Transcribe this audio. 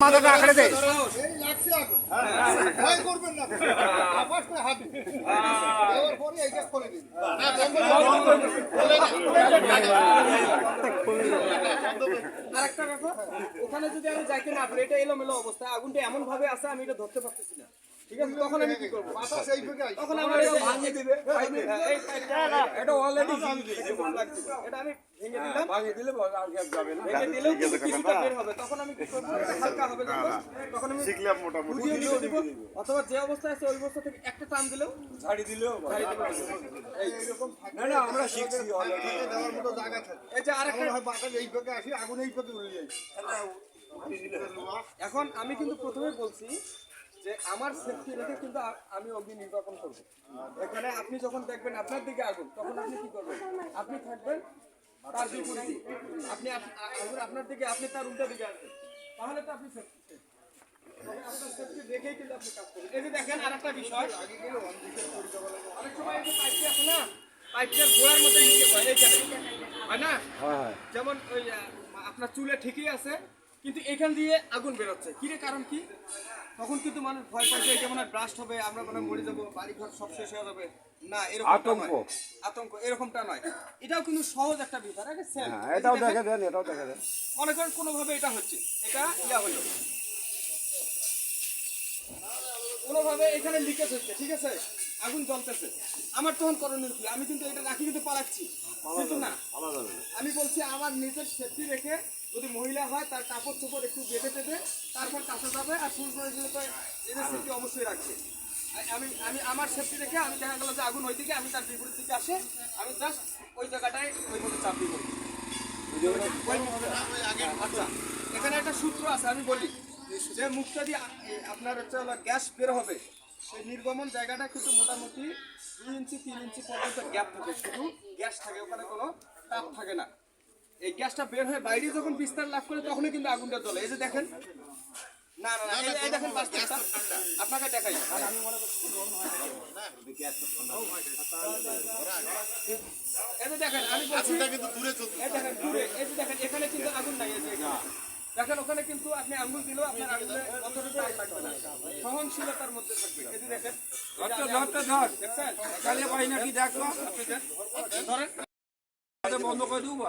মাথাটা আঁকড়ে ব্যাপার ওখানে যদি আমি যাইতে না পারি এটা এলোমেলো অবস্থা। আগুনটা এমন ভাবে আসে আমি এটা ধরতে পারতেছি না। ঠিক আছে তখন আমি কি করব? বাতাস এই দিকে তখন আমার এটা ভাঙিয়ে দিবে। এই পাইপটা এটা অলরেডি এটা আমি ভেঙে দিলাম। ভাঙিয়ে দিলে আর গ্যাস যাবে না। ভেঙে দিলেও কিছুটা বের হবে। তখন আমি কি করব? হালকা হবে তখন আমি বুঝিয়ে দিব। অথবা যে অবস্থায় আছে ওই অবস্থা থেকে একটা টান দিলেও ছাড়ি দিলেও। না না আমরা শিখছি অলরেডি দেওয়ার মতো জায়গা থাকে। এই যে আরেকটা এখন হয় বাতাস এই দিকে আসি আগুন এই দিকে উড়ে যায়। এখন আমি কিন্তু প্রথমে বলছি যে আমার সেফটি রেখে কিন্তু আমি অগ্নি নির্বাপন করব। এখানে আপনি যখন দেখবেন আপনার দিকে আগুন তখন আপনি কি করবেন? আপনি থাকবেন তার বিপরীতে। আপনি আগুন আপনার দিকে আপনি তার উল্টা দিকে আসবেন। তাহলে তো আপনি সেফটি আপনার সেফটি দেখেই কিন্তু আপনি কাজ করবেন। এই যে দেখেন আর একটা বিষয়। অনেক সময় এই যে পাইপটি আছে না পাইপটার গোড়ার মধ্যে লিকেজ হয় এইখানে হয় না? যেমন ওই আপনার চুলে ঠিকই আছে কিন্তু এখান দিয়ে আগুন বেরোচ্ছে। কি রে কারণ কি? তখন কিন্তু মানুষ ভয় যে এটা মনে হয় ব্রাস্ট হবে আমরা মনে মরে যাব বাড়ি ঘর সব শেষ হয়ে যাবে। না এরকম আতঙ্ক। আতঙ্ক এরকমটা নয়। এটাও কিন্তু সহজ একটা বিষয় আগে সেম হ্যাঁ এটাও দেখে দেন এটাও দেখে দেন। মনে করেন কোনোভাবে এটা হচ্ছে এটা ইয়া হলো। কোনোভাবে এখানে লিকেজ হচ্ছে ঠিক আছে? আগুন জ্বলতেছে। আমার তখন করণীয় কি আমি কিন্তু এটা রাখি কিন্তু পালাচ্ছি। কিন্তু না। আমি বলছি আমার নিজের সেফটি রেখে যদি মহিলা হয় তার কাপড় চোপড় একটু বেঁধে টেঁধে তারপর কাছে যাবে আর পুরুষ মানুষ হলে তো এদের সেফটি অবশ্যই রাখবে। আমি আমি আমার সেফটি রেখে আমি দেখা গেলো যে আগুন ওই দিকে আমি তার বিপরীত দিকে আসে আমি জাস্ট ওই জায়গাটায় ওই মতো চাপ দিব। আচ্ছা এখানে একটা সূত্র আছে আমি বলি যে মুখটা দিয়ে আপনার হচ্ছে গ্যাস বের হবে। সেই নির্গমন জায়গাটা কিন্তু মোটামুটি দুই ইঞ্চি তিন ইঞ্চি পর্যন্ত গ্যাপ থাকে। শুধু গ্যাস থাকে ওখানে কোনো তাপ থাকে না। এই গ্যাসটা বের হয়ে বাইরে যখন বিস্তার লাভ করে তখনই কিন্তু আগুনটা জ্বলে। এই যে দেখেন না না না এই- এই দেখেন বাস্তবটা। আপনাকে দেখাই। আমি মনে করছি গরম হয় না। এই যে দেখেন আমি বলছি এই দেখেন দূরে। এই যে দেখেন এখানে কিন্তু আগুন নাই এই যে। দেখেন ওখানে কিন্তু আপনি আঙ্গুল দিলেও আপনার আঙুলে অতটুকু না। সহনশীলতার মধ্যে থাকবে। এই যে দেখেন ধরতে ধরতে ধর। দেখছেন? চালিয়ে পাই নাকি দেখো। ধরেন। বন্ধ করে দিব